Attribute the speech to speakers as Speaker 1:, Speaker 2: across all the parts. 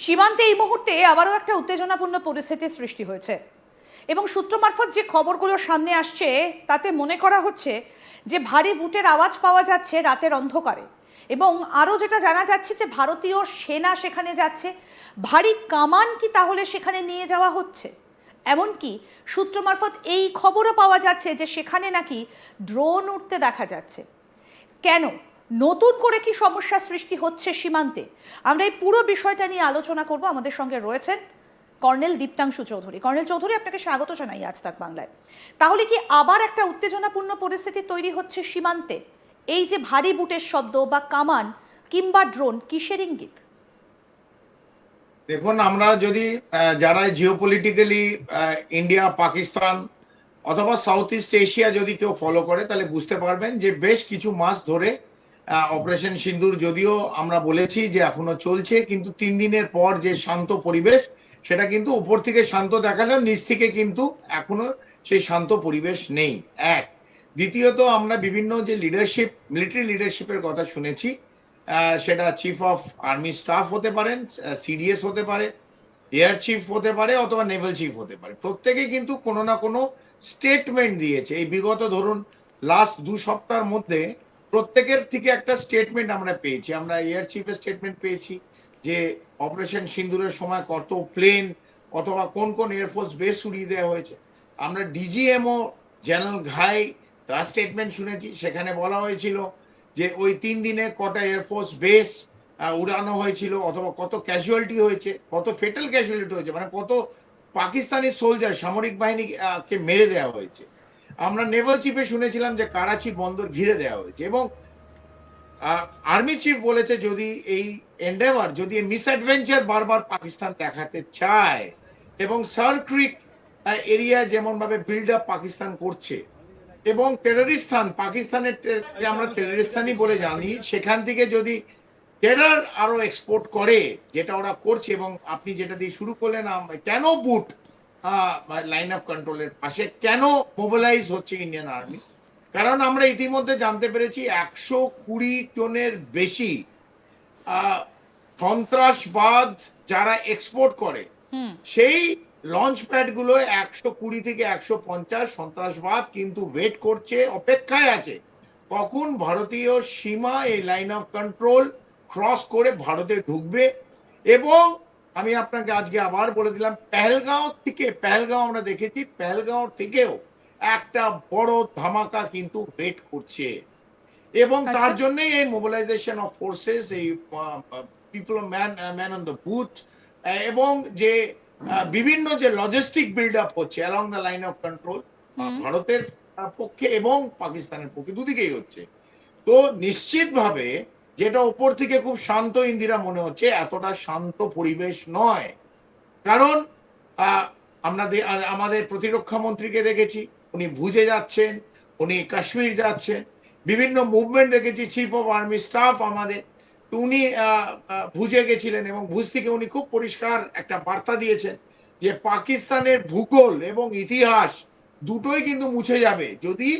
Speaker 1: সীমান্তে এই মুহূর্তে আবারও একটা উত্তেজনাপূর্ণ পরিস্থিতির সৃষ্টি হয়েছে। এবং সূত্র মারফত যে খবরগুলো সামনে আসছে, তাতে মনে করা হচ্ছে যে ভারী বুটের আওয়াজ পাওয়া যাচ্ছে রাতের অন্ধকারে। এবং আরও যেটা জানা যাচ্ছে যে ভারতীয় সেনা সেখানে যাচ্ছে, ভারী কামান কি তাহলে সেখানে নিয়ে যাওয়া হচ্ছে? এমনকি সূত্র মারফত এই খবরও পাওয়া যাচ্ছে যে সেখানে নাকি ড্রোন উঠতে দেখা যাচ্ছে। কেন? নতুন করে কি সমস্যা সৃষ্টি হচ্ছে সীমান্তে? আমরা এই পুরো বিষয়টা নিয়ে আলোচনা করব। আমাদের সঙ্গে রয়েছেন কর্নেল দীপ্তাংশু চৌধুরী। কর্নেল চৌধুরী, আপনাকে স্বাগত জানাই আজ তাক বাংলায়। তাহলে কি আবার একটা উত্তেজনাপূর্ণ পরিস্থিতি তৈরি হচ্ছে সীমান্তে? এই যে ভারী বুটের শব্দ বা কামান কিংবা ড্রোন, কিসের ইঙ্গিত?
Speaker 2: দেখুন, আমরা যদি যারা জিওপলিটিক্যালি ইন্ডিয়া পাকিস্তান অথবা সাউথ ইস্ট এশিয়া যদি কেউ ফলো করে, তাহলে বুঝতে পারবেন যে বেশ কিছু মাস ধরে অপারেশন সিন্দুর যদিও আমরা বলেছি যে এখনও চলছে, কিন্তু তিন দিনের পর যে শান্ত পরিবেশ, সেটা কিন্তু উপর থেকে শান্ত দেখালেও নিচ থেকে কিন্তু এখনও সেই শান্ত পরিবেশ নেই। এক। দ্বিতীয়ত, আমরা বিভিন্ন যে লিডারশিপ মিলিটারি লিডারশিপের কথা শুনেছি সেটা চিফ অফ আর্মি স্টাফ হতে পারেন সিডিএস হতে পারে এয়ার চিফ হতে পারে, অথবা নেভাল চিফ হতে পারে। প্রত্যেকে কিন্তু কোনো না কোনো স্টেটমেন্ট দিয়েছে। এই বিগত ধরুন লাস্ট দু সপ্তাহের মধ্যে প্রত্যেকের থেকে একটা স্টেটমেন্ট আমরা পেয়েছি। আমরা এয়ার চিফের স্টেটমেন্ট পেয়েছি যে অপারেশন সিন্দুরের সময় কত প্লেন অথবা কোন কোন এয়ারফোর্স বেস উড়িয়ে দেওয়া হয়েছে। আমরা ডিজিএমও জেনারেল ঘাই তার স্টেটমেন্ট শুনেছি। সেখানে বলা হয়েছিল যে ওই তিন দিনে কটা এয়ারফোর্স বেস উড়ানো হয়েছিল অথবা কত ক্যাজুয়ালিটি হয়েছে, কত ফেটাল ক্যাজুয়ালিটি হয়েছে মানে কত পাকিস্তানি সোলজার সামরিক বাহিনী কে মেরে দেওয়া হয়েছে। আমরা নেভাল চিফে শুনেছিলাম যে করাচি বন্দর ঘিরে দেওয়া হয়েছে এবং আর্মি চিফ বলেছে যদি এই এন্ডেভার যদি মিসঅ্যাডভেঞ্চার বারবার পাকিস্তান দেখাতে চায়, এবং সার ক্রিক এরিয়া যেমন ভাবে বিল্ড আপ পাকিস্তান করছে, এবং টেররিস্তান পাকিস্তানের আমরা টেররিস্তানই বলে জানি, সেখান থেকে যদি টেরার আরও এক্সপোর্ট করে, যেটা ওরা করছে এবং আপনি যেটা দিয়ে শুরু করলেন কেন বুট লাইন অফ কন্ট্রোলের পাশে কেন মোবিলাইজ হচ্ছে ইন্ডিয়ান আর্মি কারণ আমরা ইতিমধ্যে জানতে পেরেছি একশো কুড়ি জনের বেশি সন্ত্রাসবাদ যারা এক্সপোর্ট করে সেই লঞ্চ প্যাডগুলো একশো কুড়ি থেকে একশো পঞ্চাশ সন্ত্রাসবাদ কিন্তু ওয়েট করছে অপেক্ষায় আছে। কখন ভারতীয় সীমা এই লাইন অফ কন্ট্রোল ক্রস করে ভারতে ঢুকবে এবং আমি আপনাকে আজকে আবার বলে দিলাম পেহেলগাঁও থেকে পেহেলগাঁও আমরা দেখেছি পেহেলগাঁও থেকেও একটা বড় ধামাকা কিন্তু ওয়েট করছে। এবং তার
Speaker 1: আচ্ছা।
Speaker 2: জন্যই এই মোবিলাইজেশন অফ ফোর্সেস এই people man man on the booth এবং যে বিভিন্ন যে লজিস্টিক বিল্ড আপ হচ্ছে along the line of control ভারতের পক্ষে এবং পাকিস্তানের পক্ষে দুদিকেই হচ্ছে। তো নিশ্চিতভাবে যেটা উপর থেকে খুব শান্ত ইন্দিরা মনে হচ্ছে, এতটা শান্ত পরিবেশ নয়। কারণ আমরা আমাদের প্রতিরক্ষা মন্ত্রীকে দেখেছি, উনি ভুজে যাচ্ছেন, উনি কাশ্মীর যাচ্ছেন, বিভিন্ন মুভমেন্ট দেখেছি চিফ অফ আর্মি স্টাফ আমাদের, উনি ভুজে গেছিলেন এবং ভুজ থেকে উনি খুব পরিষ্কার একটা বার্তা দিয়েছেন যে পাকিস্তানের ভূগোল এবং ইতিহাস দুটোই কিন্তু মুছে যাবে। যদি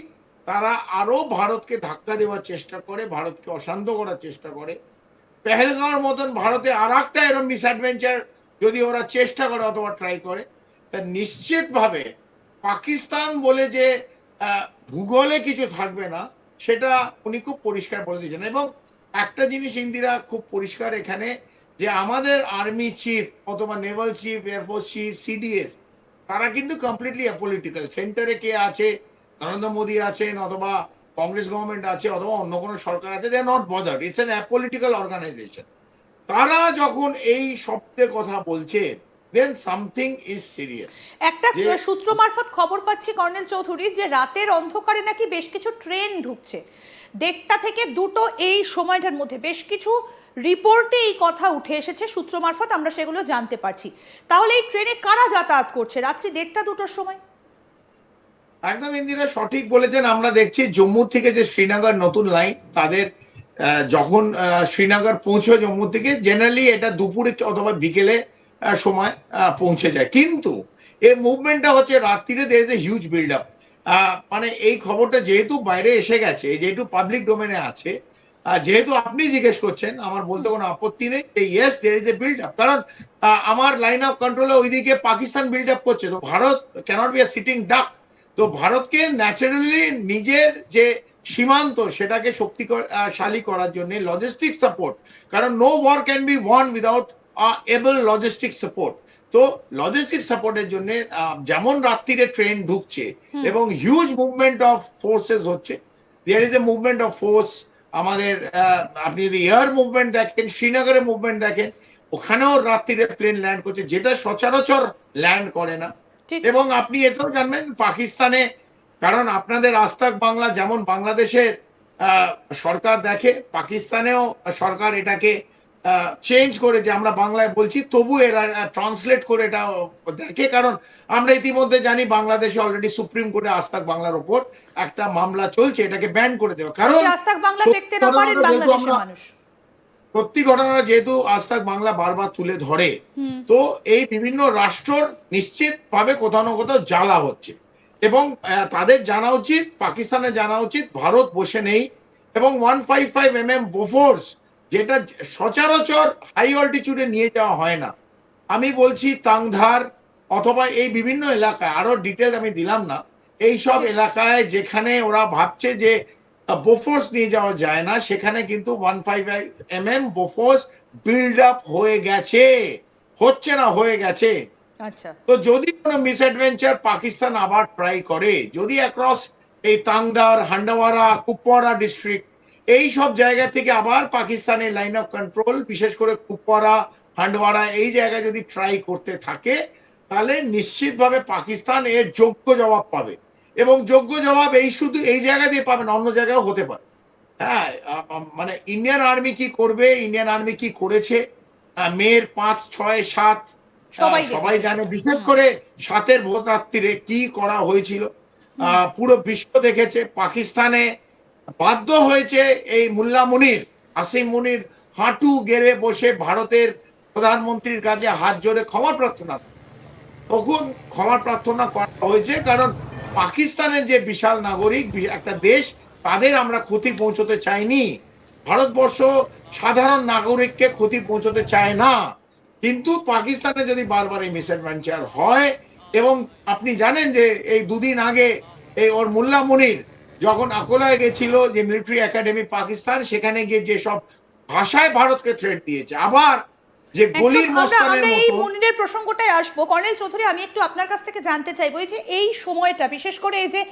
Speaker 2: তারা আরও ভারতকে ধাক্কা দেওয়ার চেষ্টা করে, ভারতকে অশান্ত করার চেষ্টা করে। পেহেলগাঁওর মতন ভারতে আর একটা এরকম মিসঅ্যাডভেঞ্চার যদি ওরা চেষ্টা করে অথবা ট্রাই করে, তা নিশ্চিতভাবে পাকিস্তান বলে যে ভূগোলে কিছু থাকবে না, সেটা উনি খুব পরিষ্কার বলে দিয়েছেন। এবং একটা জিনিস ইন্দিরা খুব পরিষ্কার এখানে, যে আমাদের আর্মি চিফ অথবা naval chief air force chief CDS তারা কিন্তু কমপ্লিটলি অ্যাপলিটিক্যাল সেন্টারে কে আছে নরেন্দ্র মোদী আছেন অথবা কংগ্রেস গভর্নমেন্ট আছে অথবা অন্য কোনো সরকার আছে they not bothered it's an apolitical organisation তারা যখন এই শব্দের কথা বলছে দেন সামথিং ইজ সিরিয়াস
Speaker 1: একটা সূত্র মারফত খবর পাচ্ছি কর্নেল চৌধুরী যে রাতের অন্ধকারে নাকি বেশ কিছু ট্রেন ঢুকছে। দেড়টা থেকে দুটো এই সময়টার মধ্যে বেশ কিছু রিপোর্টে এই কথা উঠে এসেছে সূত্র মারফত আমরা সেগুলো জানতে পারছি। তাহলে এই ট্রেনে কারা যাতায়াত করছে? রাত্রি দেড়টা দুটোর সময়?
Speaker 2: একদম ইন্দিরা সঠিক বলেছেন। আমরা দেখছি জম্মু থেকে যে শ্রীনগর নতুন লাইন, তাদের যখন শ্রীনগর পৌঁছয় জম্মু থেকে জেনারেলি এটা দুপুরে অথবা বিকেলে সময় পৌঁছে যায়। কিন্তু এই মুভমেন্টটা হচ্ছে রাত্রিরে is a huge build up মানে এই খবরটা যেহেতু বাইরে এসে গেছে, যেহেতু পাবলিক ডোমেনে আছে যেহেতু আপনি জিজ্ঞেস করছেন, আমার বলতে কোনো আপত্তি নেই yes there is a build up কারণ আমার লাইন অফ কন্ট্রোলে ওইদিকে পাকিস্তান বিল্ড আপ করছে। তো Bharat cannot be a sitting duck তো ভারতকে ন্যাচারালি নিজের যে সীমান্ত সেটাকে শক্তিশালী করার জন্য লজিস্টিক সাপোর্ট কারণ no war can be one without able logistic support তো লজিস্টিক সাপোর্টের জন্য যেমন রাত্রিরে ট্রেন ঢুকছে এবং হিউজ মুভমেন্ট অফ ফোর্সেস হচ্ছে there is a movement of force আমাদের আপনি যদি এয়ার মুভমেন্ট দেখেন শ্রীনগরের মুভমেন্ট দেখেন ওখানেও রাত্রিরে প্লেন ল্যান্ড করছে যেটা সচরাচর ল্যান্ড করে না। এবং আপনি এটাও জানবেন পাকিস্তানে কারণ আপনাদের আস্তাক বাংলা যেমন বাংলাদেশের সরকার দেখে পাকিস্তানেও সরকার এটাকে চেঞ্জ করে যে আমরা বাংলায় বলছি তবু এরা ট্রান্সলেট করে এটা দেখে কারণ আমরা ইতিমধ্যে জানি বাংলাদেশে অলরেডি সুপ্রিম কোর্টে আস্তাক বাংলার উপর একটা মামলা চলছে এটাকে ব্যান করে দেওয়া। কারণ
Speaker 1: আস্তাক বাংলা দেখতে না পারেন বাংলাদেশের মানুষ।
Speaker 2: সত্যি ঘটনাটা যেহেতু আস্তাক বাংলা বারবার তুলে ধরে তো এই বিভিন্ন রাষ্ট্রর নিশ্চিত ভাবে কোথাও না কোথাও জ্বালা হচ্ছে। এবং তাদের জানা উচিত পাকিস্তানের জানা উচিত ভারত বসে নেই এবং one five five M M Bofors যেটা সচরাচর হাই অল্টিটিউডে নিয়ে যাওয়া হয় না। আমি বলছি তাংধার অথবা এই বিভিন্ন এলাকায় আরও ডিটেল আমি দিলাম না এই সব এলাকায় যেখানে ওরা ভাবছে যে বোফোর্স নিয়ে যাওয়া যায় না। সেখানে কিন্তু one five M M Bofors build up হয়ে গেছে। হচ্ছে না হয়ে গেছে।
Speaker 1: আচ্ছা।
Speaker 2: তো যদি কোনো মিসঅ্যাডভেঞ্চার পাকিস্তান আবার ট্রাই করে যদি অ্যাক্রস এই তাংদার হান্ডাওয়ারা কুপওয়ারা ডিস্ট্রিক্ট এই সব জায়গা থেকে আবার পাকিস্তানের লাইন অফ কন্ট্রোল বিশেষ করে কুপওয়ারা হান্ডওয়ারা এই জায়গায় যদি ট্রাই করতে থাকে তাহলে নিশ্চিতভাবে পাকিস্তান এর যোগ্য জবাব পাবে। এবং যোগ্য জবাব এই শুধু এই জায়গা দিয়ে পাবে না অন্য জায়গায় হতে পারে। হ্যাঁ মানে ইন্ডিয়ান আর্মি কি করবে ইন্ডিয়ান আর্মি কি করেছে মের পাঁচ ছয় সাত
Speaker 1: সবাই
Speaker 2: জানে। বিশেষ করে সাতের ভোট রাত্রিরে কি করা হয়েছিল। পুরো বিশ্ব দেখেছে পাকিস্তানে বাধ্য হয়েছে এই মুল্লা মুনির আসিম মুনির হাঁটু গেড়ে বসে ভারতের প্রধানমন্ত্রীর কাছে হাত জোরে ক্ষমা প্রার্থনা। তখন ক্ষমা প্রার্থনা করা হয়েছে কারণ পাকিস্তানের যে বিশাল নাগরিক একটা দেশ, তাদের আমরা ক্ষতি পৌঁছতে চাইনি। ভারতবর্ষ সাধারণ নাগরিককে ক্ষতি পৌঁছতে চায় না। কিন্তু পাকিস্তানে যদি বারবার এই মিসঅ্যাডভেঞ্চার হয়, এবং আপনি জানেন যে এই দুদিন আগে এই ওর মোল্লা মুনির যখন আকোলায় গেছিল যে মিলিটারি একাডেমি পাকিস্তান, সেখানে গিয়ে যে সব ভাষায় ভারতকে থ্রেট দিয়েছে, আবার যে গলির মস্তানের
Speaker 1: এই মুনিরের প্রসঙ্গটায় আসব। কর্নেল চৌধুরী আমি একটু আপনার কাছ থেকে জানতে চাইব এই যে এই সময়টা বিশেষ করে এই যে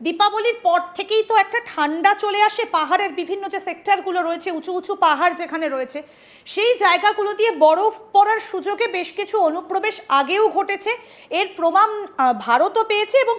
Speaker 1: দীপাবলির পর থেকেই তো একটা ঠান্ডা চলে আসে পাহাড়ের বিভিন্ন যে সেক্টরগুলো রয়েছে উঁচু উঁচু পাহাড় যেখানে রয়েছে সেই জায়গাগুলো দিয়ে বরফ পড়ার সুযোগে বেশ কিছু অনুপ্রবেশ আগেও ঘটেছে। এর প্রমাণ ভারতও পেয়েছে এবং